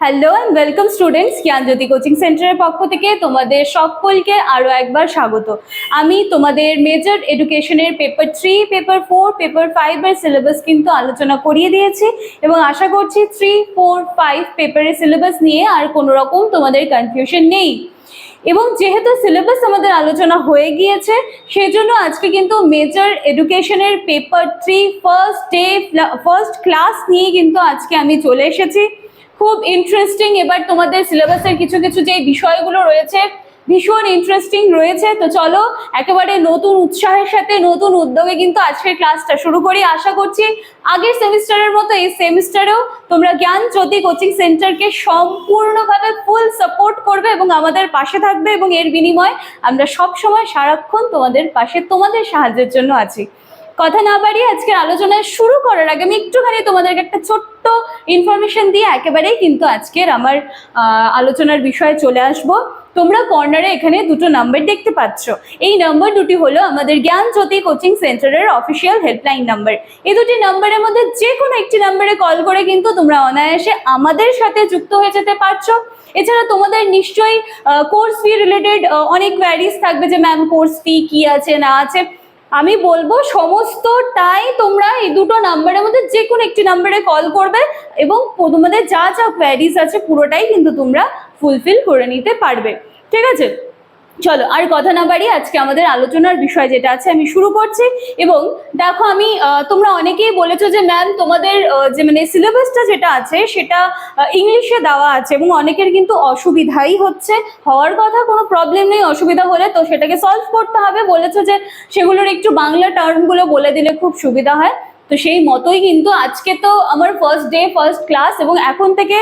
Hello and welcome students Gyanjyoti coaching সেন্টারের পক্ষ থেকে তোমাদের সকলকে আরও একবার স্বাগত। আমি তোমাদের মেজর এডুকেশনের paper three paper four paper ফাইভের সিলেবাস কিন্তু আলোচনা করিয়ে দিয়েছি এবং আশা করছি থ্রি ফোর ফাইভ পেপারের সিলেবাস নিয়ে আর কোনো রকম তোমাদের কনফিউশন নেই। এবং যেহেতু সিলেবাস আমাদের আলোচনা হয়ে গিয়েছে, সেজন্য আজকে কিন্তু মেজর এডুকেশনের paper three first day first class নিয়ে কিন্তু আজকে আমি চলে এসেছি। খুব ইন্টারেস্টিং এবার তোমাদের সিলেবাসের কিছু কিছু যে বিষয়গুলো রয়েছে, ভীষণ ইন্টারেস্টিং রয়েছে। তো চলো, একেবারে নতুন উৎসাহের সাথে, নতুন উদ্যোগে কিন্তু আজকের ক্লাসটা শুরু করি। আশা করছি আগের সেমিস্টারের মতো এই সেমিস্টারেও তোমরা জ্ঞান জ্যোতি কোচিং সেন্টারকে সম্পূর্ণভাবে ফুল সাপোর্ট করবে এবং আমাদের পাশে থাকবে এবং এর বিনিময়ে আমরা সব সময় সারাক্ষণ তোমাদের পাশে, তোমাদের সাহায্যের জন্য আছি। কথা না বাড়িয়ে আজকের আলোচনায় শুরু করার আগে আমি একটুখানি তোমাদেরকে একটা ছোট্ট ইনফরমেশন দিয়ে একেবারেই কিন্তু আজকের আমার আলোচনার বিষয়ে চলে আসব। তোমরা কর্নারে এখানে দুটো নাম্বার দেখতে পাচ্ছ। এই নাম্বার দুটি হলো আমাদের জ্ঞান জ্যোতি কোচিং সেন্টারের অফিসিয়াল হেল্পলাইন নাম্বার এই দুটি নাম্বারের মধ্যে যে কোনো একটি নাম্বারে কল করে কিন্তু তোমরা অনায়াসে আমাদের সাথে যুক্ত হয়ে যেতে পারছ। এছাড়া তোমাদের নিশ্চয়ই কোর্স ফি রিলেটেড অনেক কোয়ারিজ থাকবে যে ম্যাম কোর্স ফি কি আছে, না আছে? আমি বলব সমস্তটাই তোমরা এই দুটো নাম্বারের মধ্যে যে কোনো একটি নাম্বারে কল করবে এবং তোমাদের যা যা কোয়ারিজ আছে পুরোটাই কিন্তু তোমরা ফুলফিল করে নিতে পারবে। ঠিক আছে? চলো, আর কথা না বাড়িয়ে আজকে আমাদের আলোচনার বিষয় যেটা আছে, আমি শুরু করছি। এবং দেখো, আমি তোমরা অনেকেই বলেছ যে ম্যাম তোমাদের যে মানে সিলেবাসটা যেটা আছে, সেটা ইংলিশে দেওয়া আছে, এবং অনেকের কিন্তু অসুবিধাই হচ্ছে। হওয়ার কথা কোনো প্রবলেম নেই, অসুবিধা হলে তো সেটাকে সলভ করতে হবে। বলেছ যে, সেগুলোর একটু বাংলা টার্মগুলো বলে দিলে খুব সুবিধা হয়। তো সেই মতোই কিন্তু আজকে তো আমার ফার্স্ট ডে ফার্স্ট ক্লাস এবং এখন থেকে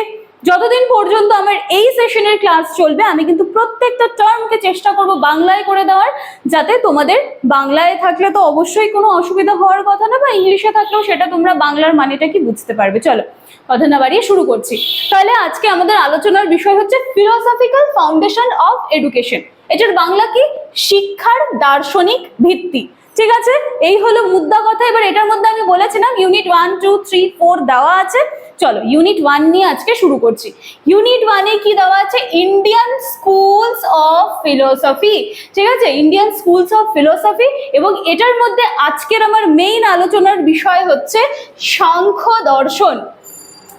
যতদিন পর্যন্ত আমার এই সেশনের ক্লাস চলবে, আমি কিন্তু প্রত্যেকটা টার্মকে চেষ্টা করব বাংলায় করে দেওয়ার, যাতে তোমাদের বাংলায় থাকলে তো অবশ্যই কোনো অসুবিধা হওয়ার কথা না, বা ইংলিশে থাকলেও সেটা তোমরা বাংলার মানেটা কি বুঝতে পারবে। চলো, কথা না বাড়িয়ে শুরু করছি। তাহলে আজকে আমাদের আলোচনার বিষয় হচ্ছে ফিলোসফিক্যাল ফাউন্ডেশন অফ এডুকেশন এটার বাংলা কি? শিক্ষার দার্শনিক ভিত্তি। ঠিক আছে? এই হলো মুদ্রা কথা, এবার এটার মধ্যে আমি বলেছিলাম unit one two three four দেওয়া আছে। চলো ইউনিট ওয়ান নিয়ে আজকে শুরু করছি। ইউনিট ওয়ানে কি দেওয়া আছে? ইন্ডিয়ান স্কুলস অফ ফিলোসফি ঠিক আছে? ইন্ডিয়ান স্কুলস অফ ফিলোসফি এবং এটার মধ্যে আজকের আমার মেইন আলোচনার বিষয় হচ্ছে সাংখ্য দর্শন।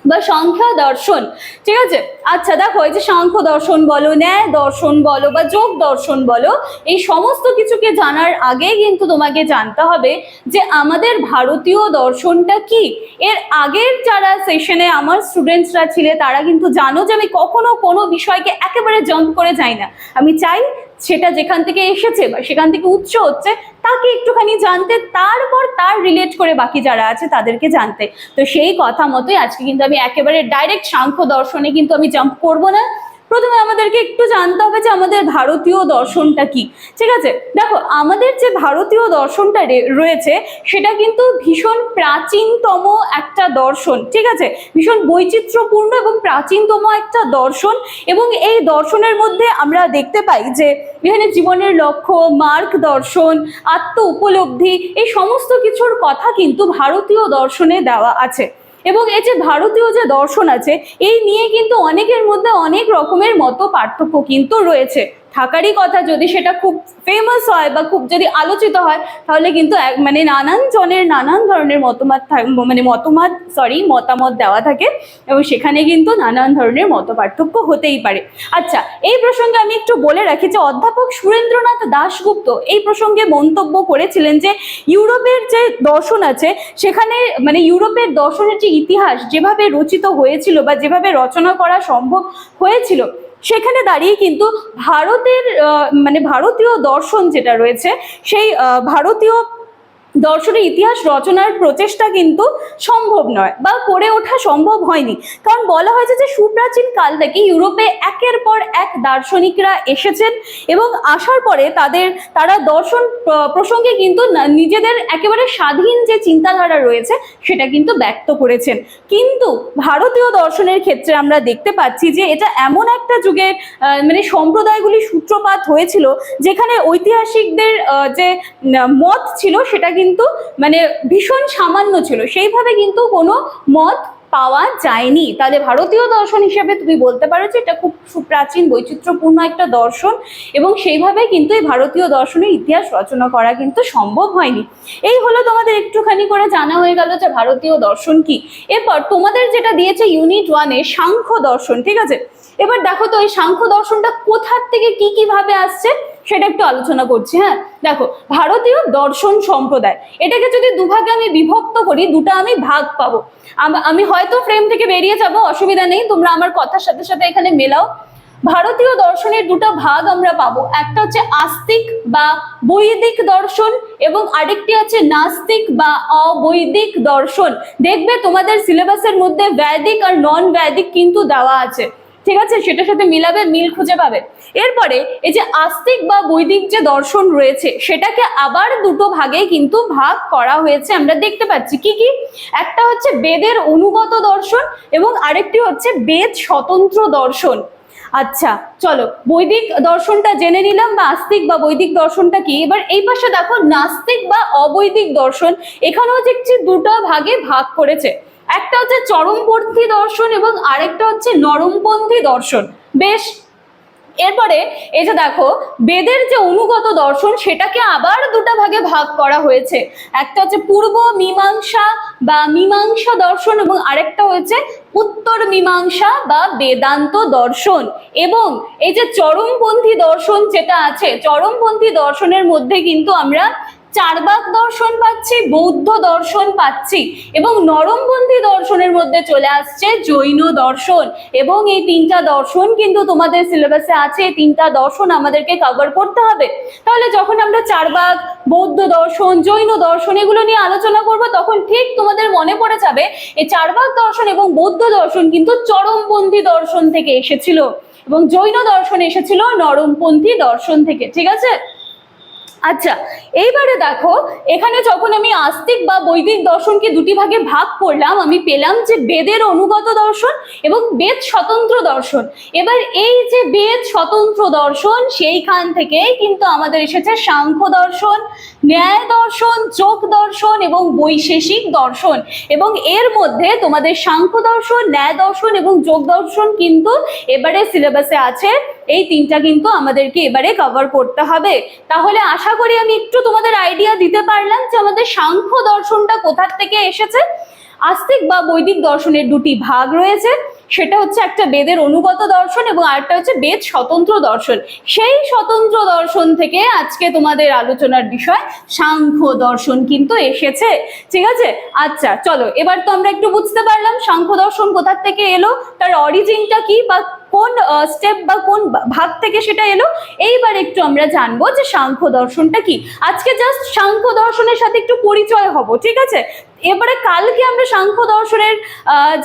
বা সংখ্যা দর্শন, ঠিক আছে? আচ্ছা দেখো, এই যে সাংখ্য দর্শন বলো, ন্যায় দর্শন বলো বা যোগ দর্শন বলো, এই সমস্ত কিছুকে জানার আগে কিন্তু তোমাকে জানতে হবে যে আমাদের ভারতীয় দর্শনটা কি? এর আগের যারা সেশনে আমার স্টুডেন্টসরা ছিলে, তারা কিন্তু জানো যে আমি কখনো কোনো বিষয়কে একেবারে জাম্প করে যাই না। আমি চাই সেটা যেখান থেকে এসেছে বা সেখান থেকে উৎস হচ্ছে, তাকে একটুখানি জানতে, তারপর তার রিলেট করে বাকি যারা আছে তাদেরকে জানতে। তো সেই কথা মতোই আজকে কিন্তু আমি একেবারে ডাইরেক্ট সাংখ্য দর্শনে কিন্তু আমি জাম্প করব না। প্রথমে আমাদেরকে একটু জানতে হবে যে আমাদের ভারতীয় দর্শনটা কি। ঠিক আছে? দেখো, আমাদের যে ভারতীয় দর্শনটা রয়েছে, সেটা কিন্তু ভীষণ প্রাচীনতম একটা দর্শন। ঠিক আছে? ভীষণ বৈচিত্র্যপূর্ণ এবং প্রাচীনতম একটা দর্শন এবং এই দর্শনের মধ্যে আমরা দেখতে পাই যে এখানে জীবনের লক্ষ্য, মার্গ দর্শন, আত্ম উপলব্ধি, এই সমস্ত কিছুর কথা কিন্তু ভারতীয় দর্শনে দেওয়া আছে। এবং এই যে ভারতীয় যে দর্শন আছে, এই নিয়ে কিন্তু অনেকের মধ্যে অনেক রকমের মতো পার্থক্য কিন্তু রয়েছে। থাকারই কথা যদি সেটা খুব ফেমাস হয় বা খুব যদি আলোচিত হয়, তাহলে কিন্তু এক মানে নানান জনের নানান ধরনের মতামত মানে মতামত সরি মতামত দেওয়া থাকে এবং সেখানে কিন্তু নানান ধরনের মত পার্থক্য হতেই পারে। আচ্ছা এই প্রসঙ্গে আমি একটু বলে রাখি যে অধ্যাপক সুরেন্দ্রনাথ দাশগুপ্ত এই প্রসঙ্গে মন্তব্য করেছিলেন যে ইউরোপের যে দর্শন আছে, সেখানে মানে ইউরোপের দর্শনের যে ইতিহাস যেভাবে রচিত হয়েছিল বা যেভাবে রচনা করা সম্ভব হয়েছিল সেখানে দাঁড়িয়ে কিন্তু ভারতের মানে ভারতীয় দর্শন যেটা রয়েছে সেই ভারতীয় দর্শনের ইতিহাস, রচনার প্রচেষ্টা কিন্তু সম্ভব নয় বা করে ওঠা সম্ভব হয়নি। কারণ বলা হয়েছে যে সুপ্রাচীন কাল থেকে ইউরোপে একের পর এক দার্শনিকরা এসেছেন এবং আসার পরে তাদের, তারা দর্শন প্রসঙ্গে কিন্তু নিজেদের একেবারে স্বাধীন যে চিন্তাধারা রয়েছে সেটা কিন্তু ব্যক্ত করেছেন। কিন্তু ভারতীয় দর্শনের ক্ষেত্রে আমরা দেখতে পাচ্ছি যে এটা এমন একটা যুগের মানে সম্প্রদায়গুলি সূত্রপাত হয়েছিল যেখানে ঐতিহাসিকদের যে মত ছিল সেটা কিন্তু মানে ভীষণ সামান্য ছিল। সেইভাবে কিন্তু কোনো মত পাওয়া যায়নি। তাহলে ভারতীয় দর্শন হিসেবে তুমি বলতে পারো যে এটা খুব সুপ্রাচীন, বৈচিত্র্যপূর্ণ একটা দর্শন এবং সেইভাবে কিন্তু এই ভারতীয় দর্শনের ইতিহাস রচনা করা কিন্তু সম্ভব হয়নি। এই হলো তোমাদের একটুখানি করে জানা হয়ে গেল যে ভারতীয় দর্শন কি। এরপর তোমাদের যেটা দিয়েছে ইউনিট ওয়ানে সাংখ্য দর্শন, ঠিক আছে? এবার দেখো তো এই সাংখ্য দর্শনটা কোথার থেকে কি কীভাবে আসছে? সেটা একটু আলোচনা করছি হ্যাঁ? দেখো, ভারতীয় দর্শন সম্প্রদায়, এটাকে যদি দুভাগে আমি বিভক্ত করি, দুটো আমি ভাগ পাবো। আমি হয়তো ফ্রেম থেকে বেরিয়ে যাব, অসুবিধা নেই, তোমরা আমার কথার সাথে সাথে এখানে মেলাও। ভারতীয় দর্শনের দুটো ভাগ আমরা পাবো, একটা হচ্ছে আস্তিক বা বৈদিক দর্শন এবং আরেকটি আছে নাস্তিক বা অবৈদিক দর্শন। দেখবে তোমাদের সিলেবাসের মধ্যে বৈদিক আর নন বৈদিক কিন্তু দেওয়া আছে। ঠিক আছে? সেটার সাথে মিলাবে, মিল খুঁজে পাবে। এরপরে এই যে আস্তিক বা বৈদিক যে দর্শন রয়েছে, সেটাকে আবার দুটো ভাগে কিন্তু ভাগ করা হয়েছে। আমরা দেখতে পাচ্ছি কি কি? একটা হচ্ছে বেদের অনুগত দর্শন এবং আরেকটি হচ্ছে বেদ স্বতন্ত্র দর্শন। আচ্ছা চলো, বৈদিক দর্শনটা জেনে নিলাম বা আস্তিক বা বৈদিক দর্শনটা কি? এবার এই পাশে দেখো, নাস্তিক বা অবৈদিক দর্শন। এখানেও দেখছি দুটো ভাগে ভাগ করেছে। একটা হচ্ছে চরমপন্থী দর্শন এবং আরেকটা হচ্ছে নরমপন্থী দর্শন। বেশ, এরপরে এই যে দেখো, বেদের যে অনুগত দর্শন, সেটাকে আবার দুটা ভাগে ভাগ করা হয়েছে। একটা হচ্ছে পূর্ব মীমাংসা বা মীমাংসা দর্শন এবং আরেকটা হচ্ছে উত্তর মীমাংসা বা বেদান্ত দর্শন। এবং এই যে চরমপন্থী দর্শন যেটা আছে, চরমপন্থী দর্শনের মধ্যে কিন্তু আমরা চারবাক দর্শন পাচ্ছি, বৌদ্ধ দর্শন পাচ্ছি এবং নরমপন্থী দর্শনের মধ্যে চলে আসছে জৈন দর্শন। এবং এই তিনটা দর্শন কিন্তু তোমাদের সিলেবাসে আছে, এই তিনটা দর্শন আমাদেরকে কভার করতে হবে। তাহলে যখন আমরা চারবাক, বৌদ্ধ দর্শন, জৈন দর্শন এগুলো নিয়ে আলোচনা করব, তখন ঠিক তোমাদের মনে পড়ে যাবে এই চারবাক দর্শন এবং বৌদ্ধ দর্শন কিন্তু চরমপন্থী দর্শন থেকে এসেছিল। এবং জৈন দর্শন এসেছিল নরমপন্থী দর্শন থেকে, ঠিক আছে? আচ্ছা এইবারে দেখো, এখানে যখন আমি আস্তিক বা বৈদিক দর্শনকে দুটি ভাগে ভাগ করলাম, আমি পেলাম যে বেদের অনুগত দর্শন এবং বেদ স্বতন্ত্র দর্শন। এবার এই যে বেদ স্বতন্ত্র দর্শন, সেইখান থেকে কিন্তু আমাদের এসেছে সাংখ্য দর্শন, ন্যায় দর্শন, যোগ দর্শন এবং বৈশেষিক দর্শন। এবং এর মধ্যে তোমাদের সাংখ্য দর্শন, ন্যায় দর্শন এবং যোগ দর্শন কিন্তু এবারে সিলেবাসে আছে। এই তিনটা কিন্তু আমাদেরকে এবারে কভার করতে হবে। তাহলে আশা করি আমি একটু তোমাদের আইডিয়া দিতে পারলাম যে আমাদের সাংখ্য দর্শনটা কোথার থেকে এসেছে। আস্তিক বা বৈদিক দর্শনের দুটি ভাগ রয়েছে, সেটা হচ্ছে একটা বেদের অনুগত দর্শন এবং আরেকটা হচ্ছে বেদ স্বতন্ত্র দর্শন। সেই স্বতন্ত্র দর্শন থেকে আজকে তোমাদের আলোচনার বিষয় সাংখ্য দর্শন কিন্তু এসেছে। ঠিক আছে? আচ্ছা চলো, এবার তো আমরা একটু বুঝতে পারলাম সাংখ্য দর্শন কোথার থেকে এলো, তার অরিজিনটা কি বা কোন স্টেপ বা কোন ভাগ থেকে সেটা এলো? এইবার একটু আমরা জানব যে সাংখ্য দর্শনটা কি। আজকে জাস্ট সাংখ্য দর্শনের সাথে একটু পরিচয় হব, ঠিক আছে? এবারে কালকে আমরা সাংখ্য দর্শনের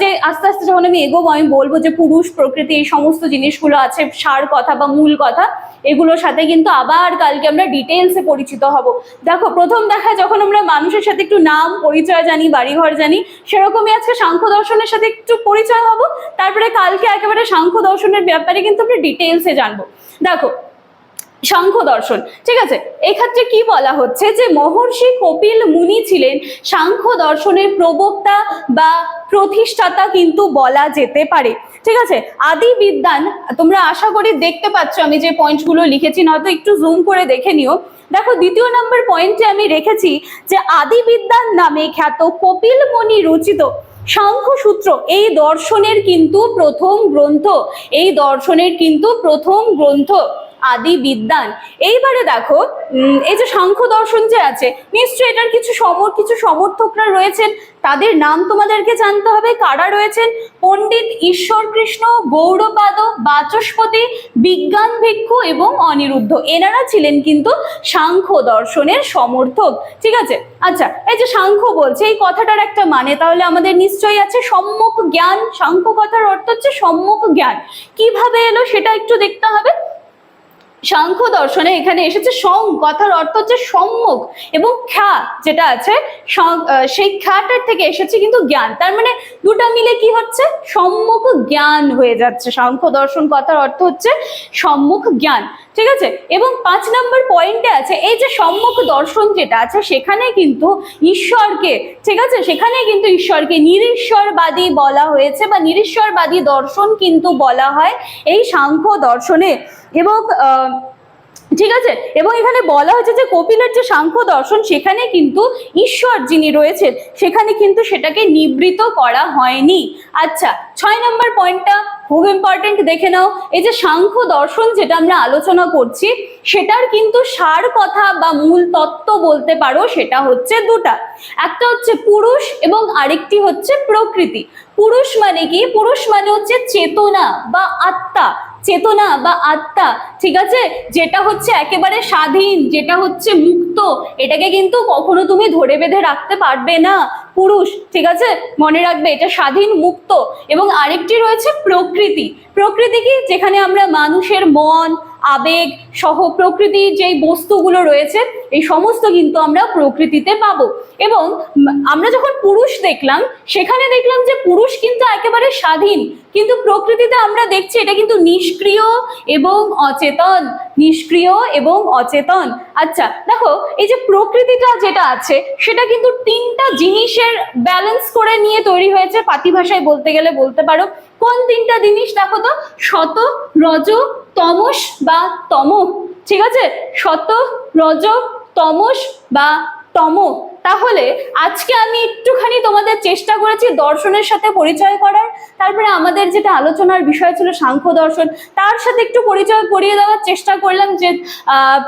যে আস্তে আস্তে যখন আমি এগোবো, আমি বলব যে পুরুষ, প্রকৃতি, এই সমস্ত জিনিসগুলো আছে, সার কথা বা মূল কথা, এগুলোর সাথে কিন্তু আবার কালকে আমরা ডিটেলসে পরিচিত হব। দেখো, প্রথম দেখা যখন আমরা মানুষের সাথে একটু নাম, পরিচয় জানি, বাড়িঘর জানি, সেরকমই আজকে সাংখ্য দর্শনের সাথে একটু পরিচয় হব। তারপরে কালকে একেবারে সাংখ্য দর্শনের ব্যাপারে কিন্তু আমরা ডিটেলসে জানব। দেখো সাংখ্য দর্শন ঠিক আছে? এক্ষেত্রে কি বলা হচ্ছে যে, মহর্ষি কপিল মুনি ছিলেন সাংখ্য দর্শনের প্রবক্তা বা প্রতিষ্ঠাতা কিন্তু বলা যেতে পারে। ঠিক আছে? আদি বিদ্যান, তোমরা আশা করি দেখতে পাচ্ছ, আমি যে পয়েন্টগুলো লিখেছি, নয়তো একটু জুম করে দেখে নিও। দেখো, দ্বিতীয় নম্বর পয়েন্টে আমি রেখেছি যে, আদি বিদ্যান নামে খ্যাত কপিল মুনি রচিত সাংখ্যসূত্র এই দর্শনের কিন্তু প্রথম গ্রন্থ। এই দর্শনের কিন্তু প্রথম গ্রন্থ। আদি বিদ্যান। এইবারে দেখো এই যে সাংখ্য দর্শন যে আছে, নিশ্চয়ই এটার কিছু সমর, কিছু সমর্থকরা রয়েছেন। তাদের নাম তোমাদেরকে জানতে হবে। কারা রয়েছেন? পণ্ডিত ঈশ্বর কৃষ্ণ গৌড়পাদ বাচস্পতি, বিজ্ঞান ভিক্ষু এবং অনিরুদ্ধ। এনারা ছিলেন কিন্তু সাংখ্য দর্শনের সমর্থক। ঠিক আছে? আচ্ছা এই যে সাংখ্য বলছে, এই কথাটার একটা মানে তাহলে আমাদের নিশ্চয়ই আছে সম্যক জ্ঞান। সাংখ্য কথার অর্থ হচ্ছে সম্যক জ্ঞান। কীভাবে এলো সেটা একটু দেখতে হবে। সাংখ্য দর্শনে এখানে এসেছে সং কথার অর্থ হচ্ছে সম্মুখ এবং খ্যা যেটা আছে সেই খ্যাটার থেকে এসেছে কিন্তু জ্ঞান। তার মানে দুটা মিলে কি হচ্ছে? সম্মুখ জ্ঞান হয়ে যাচ্ছে। সাংখ্য দর্শন কথার অর্থ হচ্ছে সম্মুখ জ্ঞান। ঠিক আছে? এবং পাঁচ নম্বর পয়েন্টে আছে এই যে সম্মুখ দর্শন যেটা আছে সেখানে কিন্তু ঈশ্বরকে ঠিক আছে? সেখানে কিন্তু ঈশ্বরকে নিরীশ্বরবাদী বলা হয়েছে বা নিরীশ্বরবাদী দর্শন কিন্তু বলা হয় এই সাংখ্য দর্শনে। এবং আহ, ঠিক আছে? এবং এখানে বলা হয়েছে যে কপিলের যে সাংখ্য দর্শন, সেখানে কিন্তু ঈশ্বর যিনি রয়েছেন, সেখানে কিন্তু সেটাকে নিবৃত করা হয়নি। আচ্ছা ছয় নম্বর পয়েন্টটা খুব ইম্পর্টেন্ট দেখে নাও। এই যে সাংখ্য দর্শন যেটা আমরা আলোচনা করছি, সেটার কিন্তু সার কথা বা মূল তত্ত্ব বলতে পারো, সেটা হচ্ছে দুটা। একটা হচ্ছে পুরুষ এবং আরেকটি হচ্ছে প্রকৃতি। পুরুষ মানে কি? পুরুষ মানে হচ্ছে চেতনা বা আত্মা। চেতনা বা আত্মা, ঠিক আছে? যেটা হচ্ছে একেবারে স্বাধীন, যেটা হচ্ছে মুক্ত, এটাকে কিন্তু কখনো তুমি ধরে বেঁধে রাখতে পারবে না। পুরুষ, ঠিক আছে? মনে রাখবে এটা স্বাধীন, মুক্ত। এবং আরেকটি রয়েছে প্রকৃতি। প্রকৃতি কি? যেখানে আমরা মানুষের মন আবেগ সহ প্রকৃতির যেই বস্তুগুলো রয়েছে, এই সমস্ত কিন্তু আমরা প্রকৃতিতে পাবো। এবং আমরা যখন পুরুষ দেখলাম, সেখানে দেখলাম যে পুরুষ কিন্তু একেবারে স্বাধীন। কিন্তু প্রকৃতিতে আমরা দেখছি এটা কিন্তু নিষ্ক্রিয় এবং অচেতন। নিষ্ক্রিয় এবং অচেতন। আচ্ছা দেখো, এই যে প্রকৃতিটা যেটা আছে, সেটা কিন্তু তিনটা জিনিসের ব্যালেন্স করে নিয়ে তৈরি হয়েছে। পাতি ভাষায় বলতে গেলে বলতে পারো। কোন তিনটা জিনিস, দেখো তো? শত, রজ তমস বা তম ঠিক আছে? শত রজ তমস বা তম। তাহলে আজকে আমি একটুখানি তোমাদের চেষ্টা করেছি দর্শনের সাথে পরিচয় করার। তারপরে আমাদের যেটা আলোচনার বিষয় ছিল সাংখ্য দর্শন, তার সাথে একটু পরিচয় করিয়ে দেওয়ার চেষ্টা করলাম যে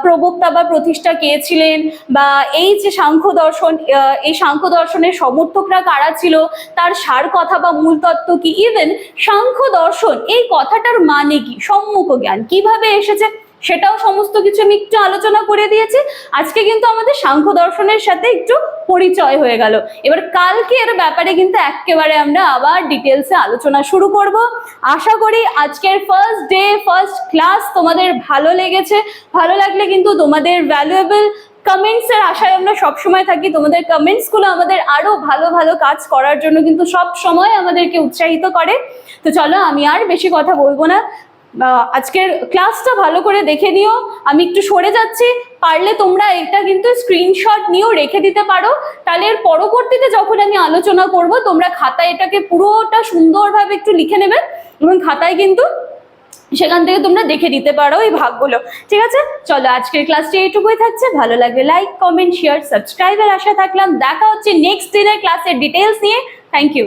প্রবক্তা বা প্রতিষ্ঠা কে ছিলেন বা এই যে সাংখ্য দর্শন এই সাংখ্য দর্শনের সমর্থকরা কারা ছিল, তার সার কথা বা মূল তত্ত্ব কি? ইভেন সাংখ্য দর্শন এই কথাটার মানে কি? সম্মুখ জ্ঞান কীভাবে এসেছে? সেটাও সমস্ত কিছু আমি একটু আলোচনা করে দিয়েছি। আজকে কিন্তু আমাদের সাংখ্য দর্শনের সাথে একটু পরিচয় হয়ে গেল। এবার কালকে এর ব্যাপারে কিন্তু একেবারে আমরা আবার ডিটেলসে আলোচনা শুরু করব। আশা করি আজকের ফার্স্ট ডে ফার্স্ট ক্লাস তোমাদের ভালো লেগেছে। ভালো লাগলে কিন্তু তোমাদের ভ্যালুয়েবল কমেন্টস এর আশায় আমরা সবসময় থাকি। তোমাদের কমেন্টসগুলো আমাদের আরও ভালো ভালো কাজ করার জন্য কিন্তু সব সময় আমাদেরকে উৎসাহিত করে। তো চলো আমি আর বেশি কথা বলব না। আজকের ক্লাসটা ভালো করে দেখে নিও। আমি একটু সরে যাচ্ছি, পারলে তোমরা এটা কিন্তু স্ক্রিনশট নিয়েও রেখে দিতে পারো। তাহলে এর পরবর্তীতে যখন আমি আলোচনা করব, তোমরা খাতায় এটাকে পুরোটা সুন্দরভাবে একটু লিখে নেবে এবং খাতায় কিন্তু সেখান থেকে তোমরা দেখে দিতে পারো এই ভাগগুলো। ঠিক আছে? চলো, আজকের ক্লাসটি এইটুকুই থাকছে। ভালো লাগলে লাইক কমেন্ট শেয়ার সাবস্ক্রাইবের আশা থাকলাম। দেখা হচ্ছে নেক্সট দিনের ক্লাসের ডিটেলস নিয়ে। Thank you